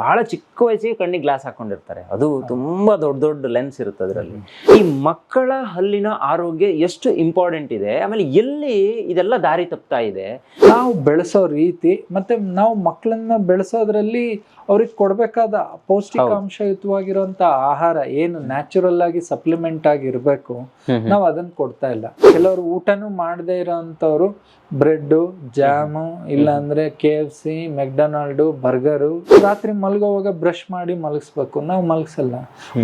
ಬಹಳ ಚಿಕ್ಕ ವಯಸ್ಸಿಗೆ ಕಣ್ಣಿಗೆ ಗ್ಲಾಸ್ ಹಾಕೊಂಡಿರ್ತಾರೆ. ಅದು ತುಂಬಾ ದೊಡ್ಡ ದೊಡ್ಡ ಲೆನ್ಸ್ ಇರುತ್ತೆ ಅದರಲ್ಲಿ. ಈ ಮಕ್ಕಳ ಹಲ್ಲಿನ ಆರೋಗ್ಯ ಎಷ್ಟು ಇಂಪಾರ್ಟೆಂಟ್ ಇದೆ ಆಮೇಲೆ ಎಲ್ಲಿ ಇದೆಲ್ಲ ದಾರಿ ತಪ್ತಾ ಇದೆ? ನಾವು ಬೆಳೆಸೋ ರೀತಿ ಮತ್ತೆ ನಾವು ಮಕ್ಕಳನ್ನ ಬೆಳೆಸೋದ್ರಲ್ಲಿ ಅವ್ರಿಗೆ ಕೊಡ್ಬೇಕಾದ ಪೌಷ್ಟಿಕಾಂಶಯುತವಾಗಿರುವಂತ ಆಹಾರ ಏನು ನ್ಯಾಚುರಲ್ ಆಗಿ ಸಪ್ಲಿಮೆಂಟ್ ಆಗಿ ಇರಬೇಕು ನಾವು ಅದನ್ನ ಕೊಡ್ತಾ ಇಲ್ಲ. ಕೆಲವರು ಊಟನೂ ಮಾಡದೇ ಇರೋಂಥವ್ರು ಬ್ರೆಡ್ ಜಾಮು ಇಲ್ಲಾಂದ್ರೆ K F C McDonald burger. ರಾತ್ರಿ ಮಲಗೋವಾಗ ಬ್ರಷ್ ಮಾಡಿ ಮಲಗಿಸ್ಬೇಕು. ನಾವು ಮಲಗಿಸಲ್ಲ.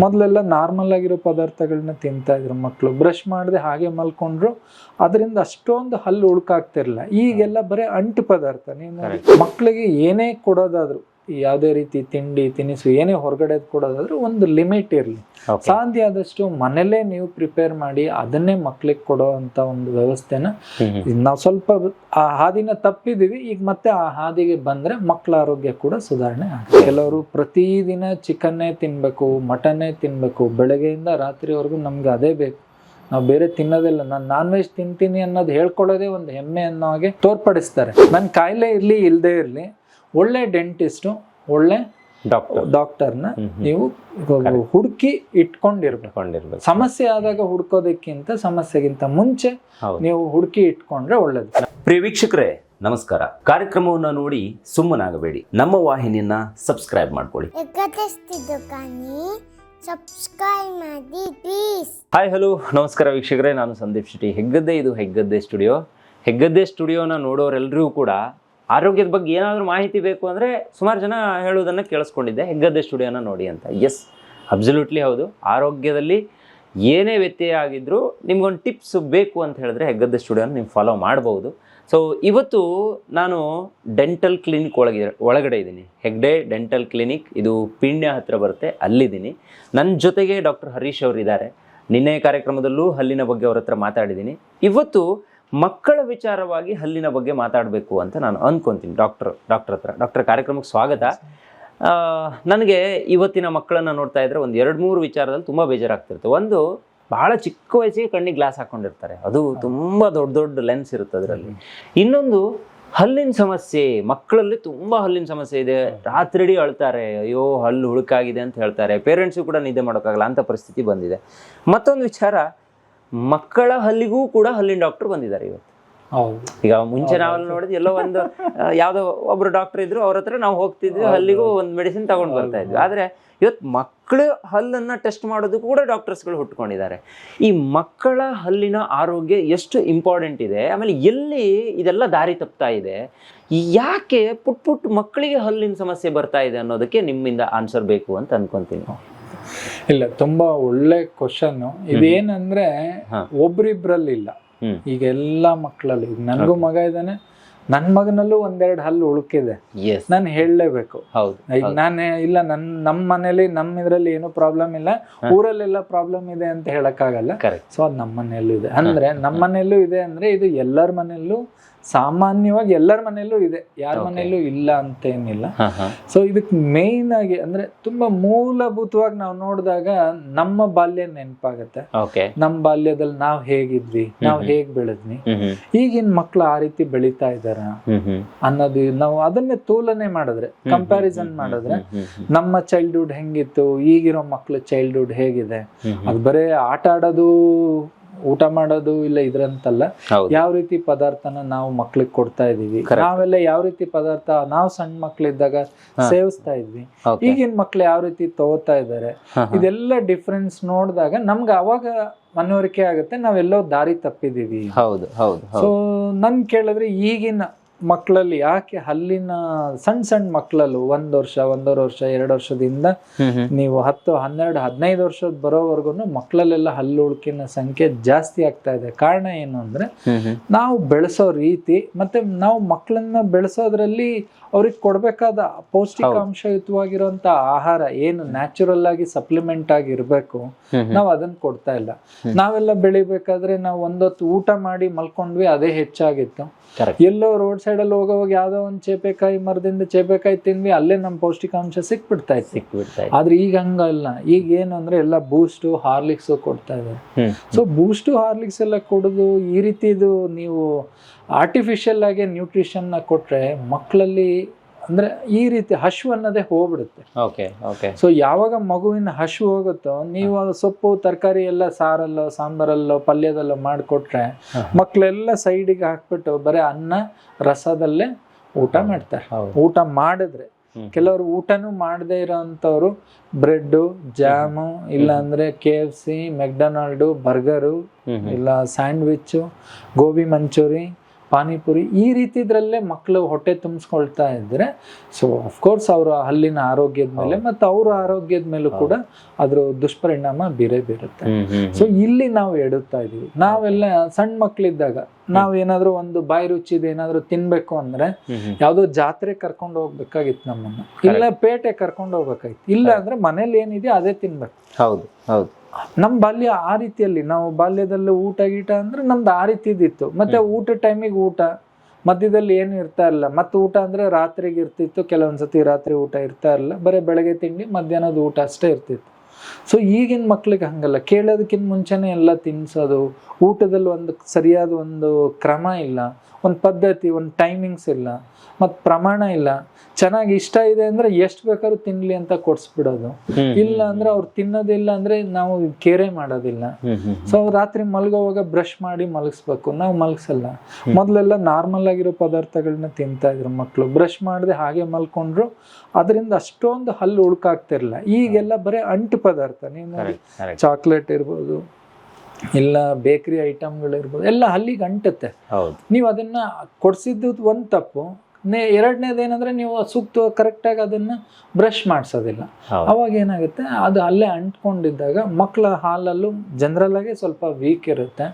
ಮೊದಲೆಲ್ಲ ನಾರ್ಮಲ್ ಆಗಿರೋ ಪದಾರ್ಥಗಳನ್ನ ತಿಂತಾ ಇದ್ರು ಮಕ್ಕಳು ಬ್ರಷ್ ಮಾಡದೆ ಹಾಗೆ ಮಲ್ಕೊಂಡ್ರು. ಅದರಿಂದ ಅಷ್ಟೊಂದು ಹಲ್ಲು ಉಳ್ಕಾಗ್ತಿರಲಿಲ್ಲ. ಈಗೆಲ್ಲ ಬರೀ ಅಂಟು ಪದಾರ್ಥ. ನೀವು ಮಕ್ಕಳಿಗೆ ಏನೇ ಕೊಡೋದಾದ್ರು. ಯಾವುದೇ ರೀತಿ ತಿಂಡಿ ತಿನಿಸು ಏನೇ ಹೊರಗಡೆ ಕೊಡೋದಾದ್ರೂ ಒಂದು ಲಿಮಿಟ್ ಇರಲಿ. ಸಾಧ್ಯ ಆದಷ್ಟು ಮನೇಲೇ ನೀವು ಪ್ರಿಪೇರ್ ಮಾಡಿ ಅದನ್ನೇ ಮಕ್ಳಿಗೆ ಕೊಡೋ ಅಂತ ಒಂದು ವ್ಯವಸ್ಥೆನ ನಾವು ಸ್ವಲ್ಪ ಆ ಹಾದಿನ ತಪ್ಪಿದೀವಿ ಈಗ ಮತ್ತೆ ಆ ಹಾದಿಗೆ ಬಂದ್ರೆ ಮಕ್ಕಳ ಆರೋಗ್ಯ ಕೂಡ ಸುಧಾರಣೆ ಆಗುತ್ತೆ. ಕೆಲವರು ಪ್ರತಿದಿನ ಚಿಕನ್ನೇ ತಿನ್ಬೇಕು ಮಟನ್ನೇ ತಿನ್ಬೇಕು ಬೆಳಗ್ಗೆಯಿಂದ ರಾತ್ರಿವರೆಗೂ ನಮ್ಗೆ ಅದೇ ಬೇಕು. ನಾವು ಬೇರೆ ತಿನ್ನೋದಿಲ್ಲ ನಾನು ನಾನ್ ವೆಜ್ ತಿಂತೀನಿ ಅನ್ನೋದು ಹೇಳ್ಕೊಳ್ಳೋದೇ ಒಂದು ಹೆಮ್ಮೆ ಅನ್ನೋ ಹಾಗೆ ತೋರ್ಪಡಿಸ್ತಾರೆ. ನನ್ನ ಕಾಯಿಲೆ ಇರ್ಲಿ ಇಲ್ಲದೆ ಇರಲಿ ಒಳ್ಳೆ ಡೆಂಟಿಸ್ಟು ಒಳ್ಳೆ ಡಾಕ್ಟರ್ ಡಾಕ್ಟರ್ನ ನೀವು ಹುಡುಕಿ ಇಟ್ಕೊಂಡಿರ್ಬೇಕು. ಸಮಸ್ಯೆ ಆದಾಗ ಹುಡ್ಕೋದಕ್ಕಿಂತ ಸಮಸ್ಯೆಗಿಂತ ಮುಂಚೆ ಹೌದು. ನೀವು ಹುಡುಕಿ ಇಟ್ಕೊಂಡ್ರೆ ಒಳ್ಳೇದು. ಪ್ರಿಯ ವೀಕ್ಷಕರೇ ನಮಸ್ಕಾರ. ಕಾರ್ಯಕ್ರಮವನ್ನು ನೋಡಿ ಸುಮ್ಮನಾಗಬೇಡಿ. ನಮ್ಮ ವಾಹಿನಿಯನ್ನ ಸಬ್ಸ್ಕ್ರೈಬ್ ಮಾಡ್ಕೊಳ್ಳಿ. ಸಬ್ಸ್ಕ್ರೈಬ್ ಮಾಡಿ ಪ್ಲೀಸ್ ಹಾಯ್ ಹಲೋ ನಮಸ್ಕಾರ ವೀಕ್ಷಕರೇ ನಾನು ಸಂದೀಪ್ ಶೆಟ್ಟಿ. ಹೆಗ್ಗದ್ದೆ ಇದು ಹೆಗ್ಗದ್ದೆ ಸ್ಟುಡಿಯೋ ಹೆಗ್ಗದ್ದೆ ಸ್ಟುಡಿಯೋನ ನೋಡೋರೆಲ್ಲರಿಗೂ ಕೂಡ ಆರೋಗ್ಯದ ಬಗ್ಗೆ ಏನಾದರೂ ಮಾಹಿತಿ ಬೇಕು ಅಂದರೆ ಸುಮಾರು ಜನ ಹೇಳೋದನ್ನು ಕೇಳಿಸ್ಕೊಂಡಿದ್ದೆ. ಹೆಗ್ಗದ್ದೆ ಸ್ಟುಡಿಯೋನ ನೋಡಿ ಅಂತ. ಎಸ್ ಅಬ್ಸಲ್ಯೂಟ್ಲಿ ಹೌದು. ಆರೋಗ್ಯದಲ್ಲಿ ಏನೇ ವ್ಯತ್ಯಯ ಆಗಿದ್ದರೂ ನಿಮ್ಗೊಂದು ಟಿಪ್ಸ್ ಬೇಕು ಅಂತ ಹೇಳಿದ್ರೆ ಹೆಗ್ಗದ್ದೆ ಸ್ಟುಡಿಯೋನ ನೀವು ಫಾಲೋ ಮಾಡ್ಬೋದು. ಸೊ ಇವತ್ತು ನಾನು ಡೆಂಟಲ್ ಕ್ಲಿನಿಕ್ ಒಳಗೆ, ಒಳಗಡೆ ಇದ್ದೀನಿ. ಹೆಗ್ಡೆ ಡೆಂಟಲ್ ಕ್ಲಿನಿಕ್ ಇದು ಪೀಣ್ಯ ಹತ್ರ ಬರುತ್ತೆ, ಅಲ್ಲಿದ್ದೀನಿ. ನನ್ನ ಜೊತೆಗೆ ಡಾಕ್ಟರ್ ಹರೀಶ್ ಅವರು ಇದ್ದಾರೆ ನಿನ್ನೆ ಕಾರ್ಯಕ್ರಮದಲ್ಲೂ ಹಲ್ಲಿನ ಬಗ್ಗೆ ಅವ್ರ ಹತ್ರ ಮಾತಾಡಿದ್ದೀನಿ. ಇವತ್ತು ಮಕ್ಕಳ ವಿಚಾರವಾಗಿ ಹಲ್ಲಿನ ಬಗ್ಗೆ ಮಾತಾಡಬೇಕು ಅಂತ ನಾನು ಅಂದ್ಕೊತೀನಿ ಡಾಕ್ಟರ್ ಡಾಕ್ಟರ್ ಹತ್ರ. ಡಾಕ್ಟರ್ ಕಾರ್ಯಕ್ರಮಕ್ಕೆ ಸ್ವಾಗತ. ನನಗೆ ಇವತ್ತಿನ ಮಕ್ಕಳನ್ನ ನೋಡ್ತಾ ಇದ್ರೆ ಒಂದು ಎರಡು ಮೂರು ವಿಚಾರದಲ್ಲಿ ತುಂಬ ಬೇಜಾರಾಗ್ತಿರುತ್ತೆ. ಒಂದು, ಬಹಳ ಚಿಕ್ಕ ವಯಸ್ಸಿಗೆ ಕಣ್ಣಿಗೆ ಗ್ಲಾಸ್ ಹಾಕೊಂಡಿರ್ತಾರೆ. ಅದು ತುಂಬ ದೊಡ್ಡ ದೊಡ್ಡ ಲೆನ್ಸ್ ಇರುತ್ತೆ ಅದರಲ್ಲಿ. ಇನ್ನೊಂದು, ಹಲ್ಲಿನ ಸಮಸ್ಯೆ. ಮಕ್ಕಳಲ್ಲಿ ತುಂಬ ಹಲ್ಲಿನ ಸಮಸ್ಯೆ ಇದೆ. ರಾತ್ರಿಡಿ ಅಳ್ತಾರೆ. ಅಯ್ಯೋ, ಹಲ್ಲು ಹುಳುಕಾಗಿದೆ ಅಂತ ಹೇಳ್ತಾರೆ. ಪೇರೆಂಟ್ಸು ಕೂಡ ನಿದ್ದೆ ಮಾಡೋಕ್ಕಾಗಲ್ಲ ಅಂತ ಪರಿಸ್ಥಿತಿ ಬಂದಿದೆ. ಮತ್ತೊಂದು ವಿಚಾರ ಮಕ್ಕಳ ಹಲ್ಲಿಗೂ ಕೂಡ ಹಲ್ಲಿನ ಡಾಕ್ಟರ್ ಬಂದಿದ್ದಾರೆ ಇವತ್ತು. ಈಗ ಮುಂಚೆ ನಾವೆಲ್ಲ ನೋಡಿದ್ವಿ ಎಲ್ಲೋ ಒಂದು ಯಾವ್ದೋ ಒಬ್ರು ಡಾಕ್ಟರ್ ಇದ್ರು ಅವ್ರ ಹತ್ರ ನಾವು ಹೋಗ್ತಿದ್ವಿ ಹಲ್ಲಿಗೂ ಒಂದು ಮೆಡಿಸಿನ್ ತಗೊಂಡ್ ಬರ್ತಾ ಇದ್ವಿ. ಆದ್ರೆ ಇವತ್ತು ಮಕ್ಕಳು ಹಲ್ಲನ್ನ ಟೆಸ್ಟ್ ಮಾಡೋದಕ್ಕೂ ಕೂಡ ಡಾಕ್ಟರ್ಸ್ಗಳು ಹುಟ್ಕೊಂಡಿದ್ದಾರೆ. ಈ ಮಕ್ಕಳ ಹಲ್ಲಿನ ಆರೋಗ್ಯ ಎಷ್ಟು ಇಂಪಾರ್ಟೆಂಟ್ ಇದೆ ಆಮೇಲೆ ಎಲ್ಲಿ ಇದೆಲ್ಲ ದಾರಿ ತಪ್ತಾ ಇದೆ ಯಾಕೆ ಪುಟ್ ಪುಟ್ ಮಕ್ಕಳಿಗೆ ಹಲ್ಲಿನ ಸಮಸ್ಯೆ ಬರ್ತಾ ಇದೆ ಅನ್ನೋದಕ್ಕೆ ನಿಮ್ಮಿಂದ ಆನ್ಸರ್ ಬೇಕು ಅಂತ ಅನ್ಕೊಂತೀನಿ. ಇಲ್ಲ ತುಂಬಾ ಒಳ್ಳೆ ಕ್ವಶನ್ ಇದೇನಂದ್ರೆ. ಒಬ್ರಿಬ್ರಲ್ಲಿ ಇಲ್ಲ ಈಗ ಎಲ್ಲ ಮಕ್ಕಳಲ್ಲಿ ಈಗ ನನಗೂ ಮಗ ಇದ್ದಾನೆ ನನ್ನ ಮಗನಲ್ಲೂ ಒಂದೆರಡು ಹಲ್ಲು ಉಳುಕಿದೆ. ಎಸ್ ನಾನು ಹೇಳಲೇಬೇಕು. ಹೌದು ಈಗ ನಾನೇ ಇಲ್ಲ ನನ್ ನಮ್ಮ ಮನೇಲಿ ನಮ್ಮ ಇದ್ರಲ್ಲಿ ಏನು ಪ್ರಾಬ್ಲಮ್ ಇಲ್ಲ. ಊರಲ್ಲೆಲ್ಲ ಪ್ರಾಬ್ಲಮ್ ಇದೆ ಅಂತ ಹೇಳಕ್ಕಾಗಲ್ಲ. ಸೊ ಅದು ನಮ್ಮ ಮನೆಯಲ್ಲೂ ಇದೆ. ಅಂದ್ರೆ ನಮ್ಮ ಮನೆಯಲ್ಲೂ ಇದೆ ಅಂದ್ರೆ ಇದು ಎಲ್ಲರ ಮನೆಯಲ್ಲೂ ಸಾಮಾನ್ಯವಾಗಿ ಎಲ್ಲರ ಮನೆಯಲ್ಲೂ ಇದೆ. ಯಾರ. ಮನೆಯಲ್ಲೂ ಇಲ್ಲ ಅಂತ ಏನಿಲ್ಲ. ಹಾ ಹಾ. ಸೊ ಇದಕ್ಕೆ ಮೇನ್ ಆಗಿ ಅಂದ್ರೆ ತುಂಬಾ ಮೂಲಭೂತವಾಗಿ ನಾವು ನೋಡಿದಾಗ ನಮ್ಮ ಬಾಲ್ಯ ನೆನಪಾಗತ್ತೆ. ನಮ್ಮ ಬಾಲ್ಯದಲ್ಲಿ ನಾವು ಹೇಗಿದ್ವಿ ನಾವು ಹೇಗ್ ಬೆಳೆದ್ವಿ ಈಗಿನ ಮಕ್ಳು ಆ ರೀತಿ ಬೆಳಿತಾ ಇದಾರ ಅನ್ನೋದು ನಾವು ಅದನ್ನೇ ತೋಲನೆ ಮಾಡಿದ್ರೆ ಕಂಪ್ಯಾರಿಸನ್ ಮಾಡಿದ್ರೆ ನಮ್ಮ ಚೈಲ್ಡ್ಹುಡ್ ಹೆಂಗಿತ್ತು ಈಗಿರೋ ಮಕ್ಳು ಚೈಲ್ಡ್ಹುಡ್ ಹೇಗಿದೆ. ಅದು ಬರೇ ಆಟ ಆಡೋದು ಊಟ ಮಾಡೋದು ಇಲ್ಲ ಇದ್ರಂತಲ್ಲ ಯಾವ ರೀತಿ ಪದಾರ್ಥನ ನಾವು ಮಕ್ಳಿಗೆ ಕೊಡ್ತಾ ಇದೀವಿ ನಾವೆಲ್ಲ ಯಾವ ರೀತಿ ಪದಾರ್ಥ ನಾವು ಸಣ್ಣ ಮಕ್ಳಿದ್ದಾಗ ಸೇವಿಸ್ತಾ ಇದ್ವಿ. ಈಗಿನ ಮಕ್ಳು ಯಾವ ರೀತಿ ತಗೋತಾ ಇದ್ದಾರೆ. ಇದೆಲ್ಲ ಡಿಫ್ರೆನ್ಸ್ ನೋಡಿದಾಗ ನಮ್ಗೆ ಅವಾಗ ಮನವರಿಕೆ ಆಗುತ್ತೆ ನಾವೆಲ್ಲೋ ದಾರಿ ತಪ್ಪಿದೀವಿ ಹೌದು ಹೌದು ಸೊ ನನ್ ಕೇಳಿದ್ರೆ ಈಗಿನ ಮಕ್ಕಳಲ್ಲಿ ಯಾಕೆ ಹಲ್ಲಿನ ಸಣ್ಣ ಸಣ್ಣ ಮಕ್ಕಳಲ್ಲೂ ಒಂದ್ ವರ್ಷ ಒಂದೂವರೆ ವರ್ಷ ಎರಡು ವರ್ಷದಿಂದ ನೀವು ಹತ್ತು ಹನ್ನೆರಡು ಹದಿನೈದು ವರ್ಷದ ಬರೋವರೆಗೂ ಮಕ್ಕಳಲ್ಲೆಲ್ಲ ಹಲ್ಲು ಉಳ್ಕಿನ ಸಂಖ್ಯೆ ಜಾಸ್ತಿ ಆಗ್ತಾ ಇದೆ. ಕಾರಣ ಏನು ಅಂದ್ರೆ ನಾವು ಬೆಳೆಸೋ ರೀತಿ ಮತ್ತೆ ನಾವು ಮಕ್ಕಳನ್ನ ಬೆಳೆಸೋದ್ರಲ್ಲಿ ಅವ್ರಿಗೆ ಕೊಡಬೇಕಾದ ಪೌಷ್ಟಿಕಾಂಶಯುತವಾಗಿರುವಂತ ಆಹಾರ ಏನು ನ್ಯಾಚುರಲ್ ಆಗಿ ಸಪ್ಲಿಮೆಂಟ್ ಆಗಿ ಇರಬೇಕು. ನಾವು ಅದನ್ನ ಕೊಡ್ತಾ ಇಲ್ಲ. ನಾವೆಲ್ಲ ಬೆಳಿಬೇಕಾದ್ರೆ ನಾವು ಒಂದೊತ್ತು ಊಟ ಮಾಡಿ ಮಲ್ಕೊಂಡ್ವಿ ಅದೇ ಹೆಚ್ಚಾಗಿತ್ತು. ಎಲ್ಲೋ ರೋಡ್ ಸೈಡ್ ಅಲ್ಲಿ ಹೋಗೋವಾಗ ಯಾವ್ದೋ ಒಂದ್ ಚೇಪೆಕಾಯಿ ಮರದಿಂದ ಚೇಪೆಕಾಯಿ ತಿಂದ್ವಿ ಅಲ್ಲೇ ನಮ್ ಪೌಷ್ಟಿಕಾಂಶ ಸಿಕ್ಬಿಡ್ತಾ ಇತ್ತು. ಸಿಕ್ಬಿಡ್ತಾ. ಆದ್ರೆ ಈಗ ಹಂಗಲ್ಲ. ಈಗ ಏನು ಅಂದ್ರೆ ಎಲ್ಲ ಬೂಸ್ಟ್ ಹಾರ್ಲಿಕ್ಸ್ ಕೊಡ್ತಾ ಇದೆ. ಸೊ ಬೂಸ್ಟ್ ಹಾರ್ಲಿಕ್ಸ್ ಎಲ್ಲ ಕೊಡೋದು ಈ ರೀತಿದು ನೀವು ಆರ್ಟಿಫಿಷಿಯಲ್ ಆಗಿ ನ್ಯೂಟ್ರಿಷನ್ನ ಕೊಟ್ರೆ ಮಕ್ಕಳಲ್ಲಿ ಅಂದ್ರೆ ಈ ರೀತಿ ಹಶು ಅನ್ನೋದೇ ಹೋಗ್ಬಿಡುತ್ತೆ. ಓಕೆ ಓಕೆ ಸೊ ಯಾವಾಗ ಮಗುವಿನ ಹಶು ಹೋಗುತ್ತೋ ನೀವು ಸೊಪ್ಪು ತರಕಾರಿ ಎಲ್ಲ ಸಾರಲ್ಲೋ ಸಾಂಬಾರಲ್ಲೋ ಪಲ್ಯದಲ್ಲೋ ಮಾಡಿಕೊಟ್ರೆ. ಮಕ್ಕಳೆಲ್ಲ ಸೈಡಿಗೆ ಹಾಕ್ಬಿಟ್ಟು ಬರೀ ಅನ್ನ ರಸದಲ್ಲೇ ಊಟ ಮಾಡ್ತಾರೆ. ಊಟ ಮಾಡಿದ್ರೆ ಕೆಲವರು ಊಟನೂ ಮಾಡದೇ ಇರೋಂಥವ್ರು ಬ್ರೆಡ್ಡು ಜಾಮು ಇಲ್ಲಾಂದ್ರೆ K F C McDonald burger. ಇಲ್ಲ ಸ್ಯಾಂಡ್ವಿಚ್ಚು ಗೋಬಿ ಮಂಚೂರಿ ಪಾನಿಪುರಿ ಈ ರೀತಿದ್ರಲ್ಲೇ ಮಕ್ಕಳು ಹೊಟ್ಟೆ ತುಂಬಿಸ್ಕೊಳ್ತಾ ಇದ್ರೆ ಸೊ ಅಫ್ಕೋರ್ಸ್ ಅವರ ಹಲ್ಲಿನ ಆರೋಗ್ಯದ ಮೇಲೆ ಮತ್ತು ಅವರ ಆರೋಗ್ಯದ ಮೇಲೂ ಕೂಡ ಅದ್ರ ದುಷ್ಪರಿಣಾಮ ಬೀರೇ ಬೀರುತ್ತೆ. ಸೊ ಇಲ್ಲಿ ನಾವು ಎಡುತ್ತಾ ಇದೀವಿ ನಾವೆಲ್ಲ ಸಣ್ಣ ಮಕ್ಕಳಿದ್ದಾಗ ನಾವ್ ಏನಾದ್ರು ಒಂದು ಬಾಯಿ ರುಚಿದ ಏನಾದ್ರು ತಿನ್ಬೇಕು ಅಂದ್ರೆ. ಯಾವ್ದೋ ಜಾತ್ರೆ ಕರ್ಕೊಂಡು ಹೋಗ್ಬೇಕಾಗಿತ್ತು ನಮ್ಮನ್ನ. ಇಲ್ಲ ಪೇಟೆ ಕರ್ಕೊಂಡು ಹೋಗ್ಬೇಕಾಗಿತ್ತು. ಇಲ್ಲ ಅಂದ್ರೆ ಮನೇಲಿ ಏನಿದೆ ಅದೇ ತಿನ್ಬೇಕು. ಹೌದು ಹೌದು. ನಮ್ ಬಾಲ್ಯ ಆ ರೀತಿಯಲ್ಲಿ ನಾವು ಬಾಲ್ಯದಲ್ಲಿ ಊಟ ಗೀಟ ಅಂದ್ರೆ ನಮ್ದು ಆ ರೀತಿದಿತ್ತು. ಮತ್ತೆ ಊಟ ಟೈಮಿಗೆ ಊಟ ಮಧ್ಯದಲ್ಲಿ ಏನು ಇರ್ತಾ ಇಲ್ಲ. ಮತ್ತೆ ಊಟ ಅಂದ್ರೆ ರಾತ್ರಿಗೆ ಇರ್ತಿತ್ತು ಕೆಲವೊಂದ್ಸತಿ ರಾತ್ರಿ ಊಟ ಇರ್ತಾ ಇಲ್ಲ. ಬರೀ ಬೆಳಗ್ಗೆ ತಿಂಡಿ ಮಧ್ಯಾಹ್ನದ ಊಟ ಅಷ್ಟೇ ಇರ್ತಿತ್ತು. ಸೊ ಈಗಿನ ಮಕ್ಳಿಗೆ ಹಂಗಲ್ಲ. ಕೇಳೋದಕ್ಕಿಂತ ಮುಂಚೆನೆ ಎಲ್ಲ ತಿನ್ಸೋದು ಊಟದಲ್ಲಿ ಒಂದು ಸರಿಯಾದ ಒಂದು ಕ್ರಮ ಇಲ್ಲ ಒಂದು ಪದ್ಧತಿ ಒಂದು ಟೈಮಿಂಗ್ಸ್ ಇಲ್ಲ. ಮತ್ತು ಪ್ರಮಾಣ ಇಲ್ಲ. ಚೆನ್ನಾಗಿ ಇಷ್ಟ ಇದೆ ಅಂದ್ರೆ ಎಷ್ಟು ಬೇಕಾದ್ರೂ ತಿನ್ಲಿ ಅಂತ ಕೊಡ್ಸ್ಬಿಡೋದು. ಇಲ್ಲ ಅಂದ್ರೆ ಅವ್ರು ತಿನ್ನೋದಿಲ್ಲ ಅಂದ್ರೆ ನಾವು ಕೇರೆ ಮಾಡೋದಿಲ್ಲ. ಸೊ ರಾತ್ರಿ ಮಲಗೋವಾಗ ಬ್ರಷ್ ಮಾಡಿ ಮಲಗಿಸ್ಬೇಕು. ನಾವು ಮಲಗಿಸಲ್ಲ. ಮೊದಲೆಲ್ಲ ನಾರ್ಮಲ್ ಆಗಿರೋ ಪದಾರ್ಥಗಳನ್ನ ತಿಂತಾ ಇದ್ರು ಮಕ್ಕಳು ಬ್ರಷ್ ಮಾಡದೆ ಹಾಗೆ ಮಲ್ಕೊಂಡ್ರು. ಅದರಿಂದ ಅಷ್ಟೊಂದು ಹಲ್ಲು ಉಳ್ಕಾಗ್ತಿರ್ಲಿಲ್ಲ. ಈಗೆಲ್ಲ ಬರೀ ಅಂಟು ಪದಾರ್ಥ. ನೀವು ನೋಡಿ. ಚಾಕ್ಲೇಟ್ ಇರ್ಬೋದು ಇಲ್ಲ ಬೇಕರಿ ಐಟಮ್ಗಳಿರ್ಬೋದು ಎಲ್ಲ ಹಲ್ಲಿಗೆ ಅಂಟುತ್ತೆ. ಹೌದು. ನೀವು ಅದನ್ನ ಕೊಡ್ಸಿದ್ದು ಒಂದು ತಪ್ಪು. ನೇ ಎರಡನೇದು ಏನಂದ್ರೆ ನೀವು ಸೂಕ್ತ ಕರೆಕ್ಟಾಗಿ ಅದನ್ನ ಬ್ರಷ್ ಮಾಡಿಸೋದಿಲ್ಲ. ಅವಾಗ ಏನಾಗುತ್ತೆ ಅದು ಅಲ್ಲೇ ಅಂಟ್ಕೊಂಡಿದ್ದಾಗ ಮಕ್ಕಳ ಹಾಲಲ್ಲೂ ಜನರಲ್ ಆಗಿ ಸ್ವಲ್ಪ ವೀಕ್ ಇರುತ್ತೆ.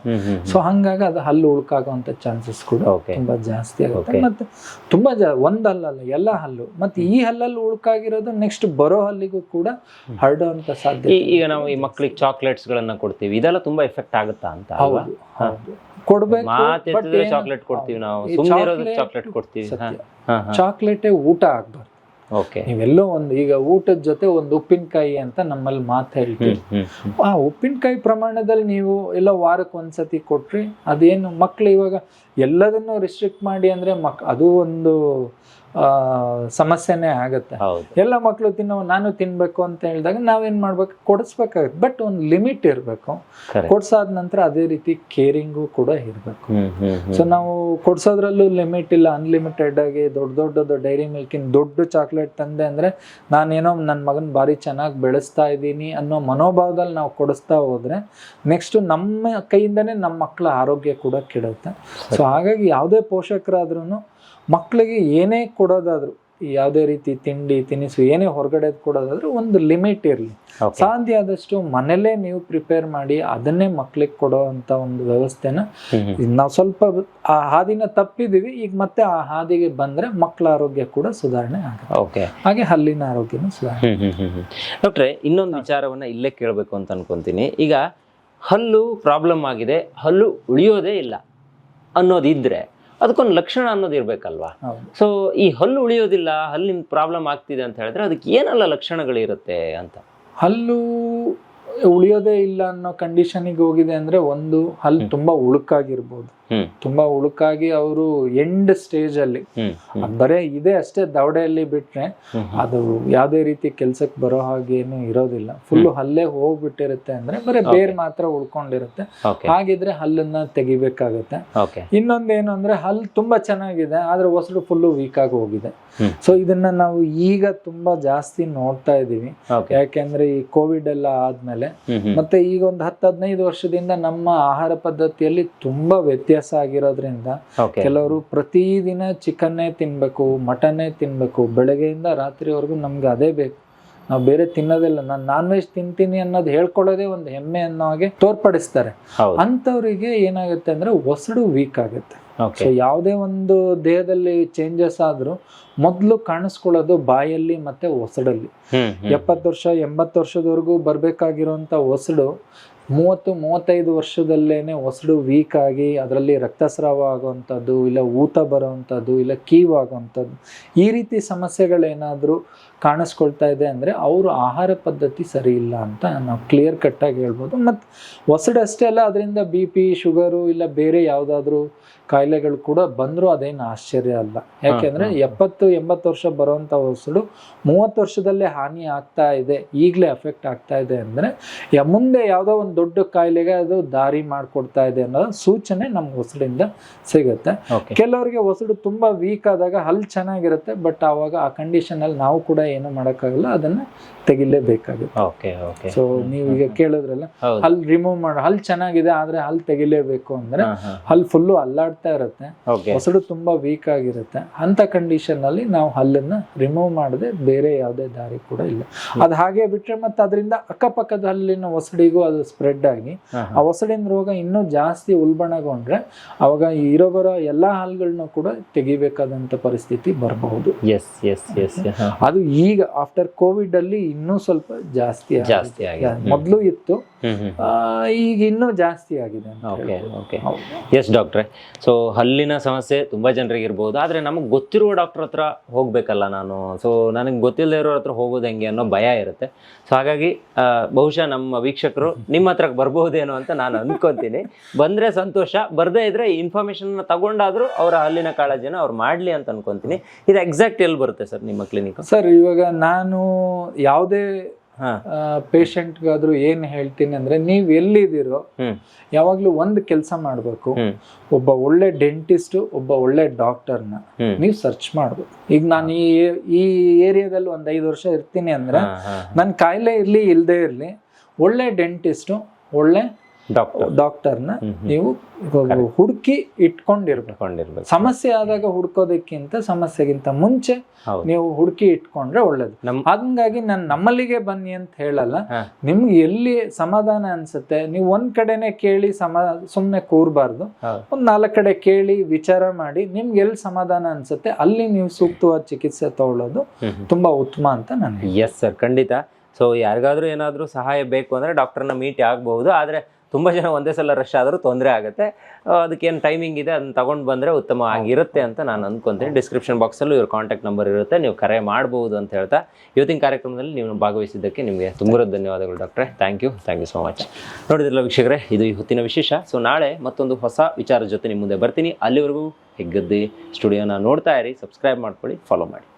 ಸೊ ಹಂಗಾಗಿ ಅದು ಹಲ್ಲು ಉಳ್ಕಾಗುವಂತ ಚಾನ್ಸಸ್ ಕೂಡ ತುಂಬಾ ಜಾಸ್ತಿ ಆಗುತ್ತೆ. ಮತ್ತೆ ತುಂಬಾ ಜಾ ಒಂದ್ ಹಲ್ಲಲ್ಲ ಎಲ್ಲ ಹಲ್ಲು. ಮತ್ತೆ ಈ ಹಲ್ಲಲ್ಲಿ ಉಳ್ಕಾಗಿರೋದು ನೆಕ್ಸ್ಟ್ ಬರೋ ಹಲ್ಲಿಗೂ ಕೂಡ ಹರಡುವಂತ ಸಾಧ್ಯತೆ ಈಗ ನಾವು ಈ ಮಕ್ಕಳಿಗೆ ಚಾಕ್ಲೇಟ್ಸ್ ಗಳನ್ನ ಕೊಡ್ತೀವಿ. ಇದೆಲ್ಲ ತುಂಬಾ ಎಫೆಕ್ಟ್ ಆಗುತ್ತಾ ಅಂತ ಹೌದು ಕೊಡ್ಬೇಕು ಚಾಕ್ಲೇಟ್ ಕೊಡ್ತೀವಿ ನಾವು. ಸುಮ್ಮನೆ ಚಾಕ್ಲೇಟ್ ಕೊಡ್ತೀವಿ. ಹಾ ಚಾಕ್ಲೇಟೇ ಊಟ ಆಗ್ಬಾರ್ದು. ಓಕೆ. ನೀವೆಲ್ಲೋ ಒಂದು ಈಗ ಊಟದ ಜೊತೆ ಒಂದು ಉಪ್ಪಿನಕಾಯಿ ಅಂತ ನಮ್ಮಲ್ಲಿ ಮಾತು ಹೇಳ್ತೀವಿ. ಆ ಉಪ್ಪಿನಕಾಯಿ ಪ್ರಮಾಣದಲ್ಲಿ ನೀವು ಎಲ್ಲ ವಾರಕ್ಕೆ ಒಂದ್ಸತಿ ಕೊಟ್ರಿ ಅದೇನು ಮಕ್ಳು ಇವಾಗ ಎಲ್ಲದನ್ನು ರಿಸ್ಟ್ರಿಕ್ಟ್ ಮಾಡಿ ಅಂದ್ರೆ ಮಕ್ ಅದು ಒಂದು ಸಮಸ್ಯೆನೇ ಆಗುತ್ತೆ. ಎಲ್ಲ ಮಕ್ಕಳು ತಿನ್ನೋ ನಾನು ತಿನ್ಬೇಕು ಅಂತ ಹೇಳಿದಾಗ ನಾವೇನ್ ಮಾಡ್ಬೇಕು? ಕೊಡಿಸ್ಬೇಕಾಗುತ್ತೆ. ಬಟ್ ಒಂದು ಲಿಮಿಟ್ ಇರಬೇಕು. ಕೊಡ್ಸಾದ ನಂತರ ಅದೇ ರೀತಿ ಕೇರಿಂಗು ಕೂಡ ಇರಬೇಕು. ಸೊ ನಾವು ಕೊಡ್ಸೋದ್ರಲ್ಲೂ ಲಿಮಿಟ್ ಇಲ್ಲ. ಅನ್ಲಿಮಿಟೆಡ್ ಆಗಿ ದೊಡ್ಡ ದೊಡ್ಡದು ಡೈರಿ ಮಿಲ್ಕಿನ ದೊಡ್ಡ ಚಾಕ್ಲೇಟ್ ತಂದೆ ಅಂದ್ರೆ ನಾನೇನೋ ನನ್ನ ಮಗನ ಭಾರಿ ಚೆನ್ನಾಗಿ ಬೆಳೆಸ್ತಾ ಇದ್ದೀನಿ ಅನ್ನೋ ಮನೋಭಾವದಲ್ಲಿ ನಾವು ಕೊಡಿಸ್ತಾ ಹೋದ್ರೆ ನೆಕ್ಸ್ಟ್ ನಮ್ಮ ಕೈಯಿಂದನೇ ನಮ್ಮ ಮಕ್ಕಳ ಆರೋಗ್ಯ ಕೂಡ ಕೆಡುತ್ತೆ. ಸೊ ಹಾಗಾಗಿ ಯಾವುದೇ ಪೋಷಕರಾದ್ರೂ ಮಕ್ಕಳಿಗೆ ಏನೇ ಕೊಡೋದಾದ್ರು ಯಾವುದೇ ರೀತಿ ತಿಂಡಿ ತಿನಿಸು ಏನೇ ಹೊರಗಡೆ ಕೊಡೋದಾದ್ರೂ ಒಂದು ಲಿಮಿಟ್ ಇರಲಿ. ಸಾಧ್ಯ ಆದಷ್ಟು ಮನೇಲೇ ನೀವು ಪ್ರಿಪೇರ್ ಮಾಡಿ ಅದನ್ನೇ ಮಕ್ಳಿಗೆ ಕೊಡೋ ಅಂತ ಒಂದು ವ್ಯವಸ್ಥೆನ ನಾವು ಸ್ವಲ್ಪ ಆ ಹಾದಿನ ತಪ್ಪಿದೀವಿ ಈಗ ಮತ್ತೆ ಆ ಹಾದಿಗೆ ಬಂದ್ರೆ ಮಕ್ಕಳ ಆರೋಗ್ಯ ಕೂಡ ಸುಧಾರಣೆ ಆಗುತ್ತೆ. ಓಕೆ ಹಾಗೆ ಹಲ್ಲಿನ ಆರೋಗ್ಯನೂ ಸುಧಾರಣೆ ಡಾಕ್ಟ್ರೆ ಇನ್ನೊಂದು ವಿಚಾರವನ್ನ ಇಲ್ಲೇ ಕೇಳಬೇಕು ಅಂತ ಅನ್ಕೊಂತೀನಿ. ಈಗ ಹಲ್ಲು ಪ್ರಾಬ್ಲಮ್ ಆಗಿದೆ ಹಲ್ಲು ಉಳಿಯೋದೇ ಇಲ್ಲ. ಅನ್ನೋದಿದ್ರೆ ಅದಕ್ಕೊಂದು ಲಕ್ಷಣ ಅನ್ನೋದು ಇರಬೇಕಲ್ವಾ? ಸೊ ಈ ಹಲ್ಲು ಉಳಿಯೋದಿಲ್ಲ ಹಲ್ಲಿನ ಪ್ರಾಬ್ಲಮ್ ಆಗ್ತಿದೆ ಅಂತ ಹೇಳಿದ್ರೆ ಅದಕ್ಕೆ ಏನೆಲ್ಲ ಲಕ್ಷಣಗಳಿರುತ್ತೆ ಅಂತ? ಹಲ್ಲು ಉಳಿಯೋದೇ ಇಲ್ಲ ಅನ್ನೋ ಕಂಡೀಷನಿಗೆ ಹೋಗಿದೆ ಅಂದ್ರೆ ಒಂದು ಹಲ್ಲು ತುಂಬಾ ಉಳುಕಾಗಿರ್ಬೋದು. ತುಂಬಾ ಉಳುಕಾಗಿ ಅವರು ಎಂಡ್ ಸ್ಟೇಜ್ ಅಲ್ಲಿ. ಬರೇ ಇದೆ ಅಷ್ಟೇ ದವಡೆಯಲ್ಲಿ ಬಿಟ್ರೆ. ಅದು ಯಾವುದೇ ರೀತಿ ಕೆಲ್ಸಕ್ಕೆ ಬರೋ ಹಾಗೇನು ಇರೋದಿಲ್ಲ. ಫುಲ್ ಹಲ್ಲೇ ಹೋಗ್ಬಿಟ್ಟಿರುತ್ತೆ ಅಂದ್ರೆ ಬರೀ ಬೇರ್ ಮಾತ್ರ ಉಳ್ಕೊಂಡಿರುತ್ತೆ. ಹಾಗಿದ್ರೆ ಹಲ್ಲನ್ನ ತೆಗಿಬೇಕಾಗತ್ತೆ. ಇನ್ನೊಂದೇನು ಅಂದ್ರೆ ಹಲ್ಲು ತುಂಬಾ ಚೆನ್ನಾಗಿದೆ ಆದ್ರೆ ಒಸರು ಫುಲ್ ವೀಕ್ ಆಗಿ ಹೋಗಿದೆ. ಸೊ ಇದನ್ನ ನಾವು ಈಗ ತುಂಬಾ ಜಾಸ್ತಿ ನೋಡ್ತಾ ಇದೀವಿ ಯಾಕೆಂದ್ರೆ ಈ ಕೋವಿಡ್ ಎಲ್ಲ ಆದ್ಮೇಲೆ ಹ್ಮ್ ಮತ್ತೆ ಈಗ ಒಂದು ಹತ್ತು ಹದಿನೈದು ವರ್ಷದಿಂದ ನಮ್ಮ ಆಹಾರ ಪದ್ಧತಿಯಲ್ಲಿ ತುಂಬಾ ವ್ಯತ್ಯಾಸ ಆಗಿರೋದ್ರಿಂದ ಕೆಲವರು ಪ್ರತಿದಿನ ಚಿಕನ್ನೇ ತಿನ್ಬೇಕು ಮಟನ್ನೇ ತಿನ್ಬೇಕು ಬೆಳಗ್ಗೆಯಿಂದ ರಾತ್ರಿವರೆಗೂ ನಮ್ಗೆ ಅದೇ ಬೇಕು. ನಾವು ಬೇರೆ ತಿನ್ನೋದಿಲ್ಲ. ನಾನು ನಾನ್ ವೆಜ್ ತಿಂತೀನಿ ಅನ್ನೋದು ಹೇಳ್ಕೊಳ್ಳೋದೇ ಒಂದು ಹೆಮ್ಮೆ ಅನ್ನೋ ಹಾಗೆ ತೋರ್ಪಡಿಸ್ತಾರೆ. ಹೌದು. ಅಂಥವ್ರಿಗೆ ಏನಾಗುತ್ತೆ ಅಂದ್ರೆ ಒಸಡು ವೀಕ್ ಆಗುತ್ತೆ. ಸೊ ಯಾವುದೇ ಒಂದು ದೇಹದಲ್ಲಿ ಚೇಂಜಸ್ ಆದ್ರೂ ಮೊದಲು ಕಾಣಿಸ್ಕೊಳ್ಳೋದು ಬಾಯಲ್ಲಿ ಮತ್ತೆ ಒಸಡಲ್ಲಿ. ಎಪ್ಪತ್ತು ವರ್ಷ ಎಂಬತ್ತು ವರ್ಷದವರೆಗೂ ಬರ್ಬೇಕಾಗಿರುವಂತ ಒಸಡು ಮೂವತ್ತು ಮೂವತ್ತೈದು ವರ್ಷದಲ್ಲೇ ಒಸಡು ವೀಕ್ ಆಗಿ ಅದರಲ್ಲಿ ರಕ್ತಸ್ರಾವ ಆಗುವಂಥದ್ದು ಇಲ್ಲ ಊತ ಬರೋವಂಥದ್ದು ಇಲ್ಲ ಕೀವು ಆಗುವಂಥದ್ದು ಈ ರೀತಿ ಸಮಸ್ಯೆಗಳೇನಾದರೂ ಕಾಣಿಸ್ಕೊಳ್ತಾ ಇದೆ ಅಂದರೆ ಅವರು ಆಹಾರ ಪದ್ಧತಿ ಸರಿ ಇಲ್ಲ ಅಂತ ನಾವು ಕ್ಲಿಯರ್ ಕಟ್ಟಾಗಿ ಹೇಳ್ಬೋದು. ಮತ್ತು ಒಸಡು ಅಷ್ಟೇ ಅಲ್ಲ ಅದರಿಂದ ಬಿ ಪಿ ಶುಗರು ಇಲ್ಲ ಬೇರೆ ಯಾವುದಾದ್ರೂ ಕಾಯಿಲೆಗಳು ಕೂಡ ಬಂದರೂ ಅದೇನು ಆಶ್ಚರ್ಯ ಅಲ್ಲ. ಯಾಕೆಂದರೆ ಎಪ್ಪತ್ತು ಎಂಬತ್ತು ವರ್ಷ ಬರುವಂಥ ಒಸಡು ಮೂವತ್ತು ವರ್ಷದಲ್ಲೇ ಹಾನಿ ಆಗ್ತಾ ಇದೆ ಈಗಲೇ ಎಫೆಕ್ಟ್ ಆಗ್ತಾ ಇದೆ ಅಂದರೆ ಯ- ಮುಂದೆ ಯಾವುದೋ ಒಂದು ದೊಡ್ಡ ಕಾಯಿಲೆಗೆ ಅದು ದಾರಿ ಮಾಡಿಕೊಡ್ತಾ ಇದೆ ಅನ್ನೋ ಸೂಚನೆ ನಮ್ಗೆ ಹೊಸಡಿಂದ ಸಿಗುತ್ತೆ. ಕೆಲವರಿಗೆ ಹೊಸಡು ತುಂಬಾ ವೀಕ್ ಆದಾಗ ಹಲ್ ಚೆನ್ನಾಗಿರುತ್ತೆ ಬಟ್ ಆವಾಗ ಆ ಕಂಡೀಷನ್ ಅಲ್ಲಿ ನಾವು ಕೂಡ ಏನು ಮಾಡೋಕ್ಕಾಗಲ್ಲ ಅದನ್ನ ತೆಗಿಲೇಬೇಕಾಗುತ್ತೆ. ಓಕೆ ಓಕೆ ಸೊ ನೀವು ಈಗ ಕೇಳಿದ್ರಲ್ಲ ಹಲ್ ರಿಮೂವ್ ಮಾಡೋ ಹಲ್ ಚೆನ್ನಾಗಿದೆ ಆದ್ರೆ ಹಲ್ ತೆಗಿಲೇಬೇಕು ಅಂದ್ರೆ. ಹಲ್ ಫುಲ್ಲು ಅಲ್ಲಾಡ್ತಾ ಇರುತ್ತೆ. ಹೊಸಡು ತುಂಬಾ ವೀಕ್ ಆಗಿರುತ್ತೆ. ಅಂತ ಕಂಡೀಷನ್ ಅಲ್ಲಿ ನಾವು ಹಲ್ಲನ್ನ ರಿಮೂವ್ ಮಾಡದೆ ಬೇರೆ ಯಾವುದೇ ದಾರಿ ಕೂಡ ಇಲ್ಲ. ಅದು ಹಾಗೆ ಬಿಟ್ರೆ ಮತ್ತೆ ಅದರಿಂದ ಅಕ್ಕಪಕ್ಕದ ಹಲ್ಲಿನ ಹೊಸಡಿಗೂ ಅದು ಸ್ಪ್ರೆಡ್ ಆಗಿ ಆ ಹೊಸಡಿನ ರೋಗ ಇನ್ನೂ ಜಾಸ್ತಿ ಉಲ್ಬಣಗೊಂಡ್ರೆ ಅವಾಗ ಇರೋ ಬರೋ ಎಲ್ಲಾ ಹಾಲ್ಗಳನ್ನ ಕೂಡ ತೆಗಿಬೇಕಾದಂತ ಪರಿಸ್ಥಿತಿ ಬರಬಹುದು. ಎಸ್ ಎಸ್ ಎಸ್ ಅದು ಈಗ ಆಫ್ಟರ್ ಕೋವಿಡ್ ಅಲ್ಲಿ ಇನ್ನೂ ಸ್ವಲ್ಪ ಜಾಸ್ತಿ ಜಾಸ್ತಿ ಆಗಿದೆ. ಮೊದಲು ಇತ್ತು. ಈಗ ಇನ್ನೂ ಜಾಸ್ತಿ ಆಗಿದೆ ಓಕೆ ಓಕೆ ಎಸ್ ಡಾಕ್ಟ್ರೆ ಸೊ ಹಲ್ಲಿನ ಸಮಸ್ಯೆ ತುಂಬಾ ಜನರಿಗೆ ಇರ್ಬೋದು ಆದ್ರೆ ನಮಗೆ ಗೊತ್ತಿರುವ ಡಾಕ್ಟರ್ ಹತ್ರ ಹೋಗ್ಬೇಕಲ್ಲ ನಾನು. ಸೊ ನನಗೆ ಗೊತ್ತಿಲ್ಲದೆ ಇರೋ ಹತ್ರ ಹೋಗೋದು ಹೆಂಗೆ ಅನ್ನೋ ಭಯ ಇರುತ್ತೆ. ಸೊ ಹಾಗಾಗಿ ಬಹುಶಃ ನಮ್ಮ ವೀಕ್ಷಕರು ನಿಮ್ಮ ಹತ್ರಕ್ಕೆ ಬರ್ಬಹುದೇನೋ ಅಂತ ನಾನು ಅನ್ಕೊಂತೀನಿ. ಬಂದ್ರೆ ಸಂತೋಷ ಬರದೇ ಇದ್ರೆ ಈ ಇನ್ಫಾರ್ಮೇಶನ್ ತಗೊಂಡಾದ್ರೂ ಅವರ ಹಲ್ಲಿನ ಕಾಳಜಿನ ಅವ್ರು ಮಾಡ್ಲಿ ಅಂತ ಅನ್ಕೊಂತೀನಿ. ಇದು ಎಕ್ಸಾಕ್ಟ್ ಎಲ್ಲಿ ಬರುತ್ತೆ ಸರ್ ನಿಮ್ಮ ಕ್ಲಿನಿಕ್ ಸರ್ ಇವಾಗ ನಾನು ಯಾವುದೇ ಪೇಷಂಟ್ಗಾದ್ರೂ ಏನು ಹೇಳ್ತೀನಿ ಅಂದ್ರೆ ನೀವು ಎಲ್ಲಿದ್ದೀರೋ ಯಾವಾಗ್ಲೂ ಒಂದು ಕೆಲಸ ಮಾಡಬೇಕು. ಒಬ್ಬ ಒಳ್ಳೆ ಡೆಂಟಿಸ್ಟ್ ಒಬ್ಬ ಒಳ್ಳೆ ಡಾಕ್ಟರ್ನ ನೀವು ಸರ್ಚ್ ಮಾಡ್ಬೇಕು. ಈಗ ನಾನು ಈ ಈ ಏರಿಯಾದಲ್ಲಿ ಒಂದ್ ಐದು ವರ್ಷ ಇರ್ತೀನಿ ಅಂದ್ರೆ ನನ್ನ ಕಾಯಿಲೆ ಇರ್ಲಿ ಇಲ್ಲದೆ ಇರ್ಲಿ ಒಳ್ಳೆ ಡೆಂಟಿಸ್ಟು ಒಳ್ಳೆ ಡಾಕ್ಟರ್ ಡಾಕ್ಟರ್ನ. ನೀವು ಹುಡುಕಿ ಇಟ್ಕೊಂಡಿರ್ಬೇಕು. ಸಮಸ್ಯೆ ಆದಾಗ ಹುಡ್ಕೋದಕ್ಕಿಂತ ಸಮಸ್ಯೆಗಿಂತ ಮುಂಚೆ ನೀವು ಹುಡುಕಿ ಇಟ್ಕೊಂಡ್ರೆ ಒಳ್ಳೇದು. ಹಂಗಾಗಿ ನಾನು ನಮ್ಮಲ್ಲಿಗೆ ಬನ್ನಿ ಅಂತ ಹೇಳಲ್ಲ. ನಿಮ್ಗೆ ಎಲ್ಲಿ ಸಮಾಧಾನ ಅನ್ಸುತ್ತೆ? ನೀವು ಒಂದ್ ಕಡೆನೆ ಕೇಳಿ ಸಮ ಸುಮ್ನೆ ಕೂರ್ಬಾರ್ದು. ಒಂದ್ ನಾಲ್ಕು ಕಡೆ ಕೇಳಿ ವಿಚಾರ ಮಾಡಿ ನಿಮ್ಗೆ ಎಲ್ಲಿ ಸಮಾಧಾನ ಅನ್ಸುತ್ತೆ ಅಲ್ಲಿ ನೀವು ಸೂಕ್ತವಾದ ಚಿಕಿತ್ಸೆ ತಗೊಳ್ಳೋದು. ತುಂಬಾ ಉತ್ತಮ ಅಂತ ನಾನು ಎಸ್ ಸರ್ ಖಂಡಿತ. ಸೊ ಯಾರಿಗಾದರೂ ಏನಾದರೂ ಸಹಾಯ ಬೇಕು ಅಂದರೆ ಡಾಕ್ಟರ್ನ ಮೀಟ್ ಆಗಬಹುದು. ಆದರೆ ತುಂಬ ಜನ ಒಂದೇ ಸಲ ರಶ್ ಆದರೂ ತೊಂದರೆ ಆಗುತ್ತೆ. ಅದಕ್ಕೇನು ಟೈಮಿಂಗ್ ಇದೆ ಅದನ್ನ ತಗೊಂಡು ಬಂದರೆ ಉತ್ತಮ ಆಗಿರುತ್ತೆ ಅಂತ ನಾನು ಅಂದ್ಕೊಂತೀನಿ ಡಿಸ್ಕ್ರಿಪ್ಷನ್ ಬಾಕ್ಸಲ್ಲೂ ಇವ್ರ ಕಾಂಟ್ಯಾಕ್ಟ್ ನಂಬರ್ ಇರುತ್ತೆ. ನೀವು ಕರೆ ಮಾಡಬಹುದು ಅಂತ ಹೇಳ್ತಾ ಇವತ್ತಿನ ಕಾರ್ಯಕ್ರಮದಲ್ಲಿ ನೀವು ಭಾಗವಹಿಸಿದ್ದಕ್ಕೆ ನಿಮಗೆ ತುಂಬ ಧನ್ಯವಾದಗಳು ಡಾಕ್ಟ್ರೆ thank you thank you so much ನೋಡಿದ್ರಲ್ಲ ವೀಕ್ಷಕರೇ, ಇದು ಈ ಹೊತ್ತಿನ ವಿಶೇಷ. ಸೊ ನಾಳೆ ಮತ್ತೊಂದು ಹೊಸ ವಿಚಾರದ ಜೊತೆ ನಿಮ್ಮ ಮುಂದೆ ಬರ್ತೀನಿ. ಅಲ್ಲಿವರೆಗೂ ಹೆಗ್ಗದ್ದಿ ಸ್ಟುಡಿಯೋನ ನೋಡ್ತಾ ಇರಿ ಸಬ್ಸ್ಕ್ರೈಬ್ ಮಾಡ್ಕೊಳ್ಳಿ ಫಾಲೋ ಮಾಡಿ.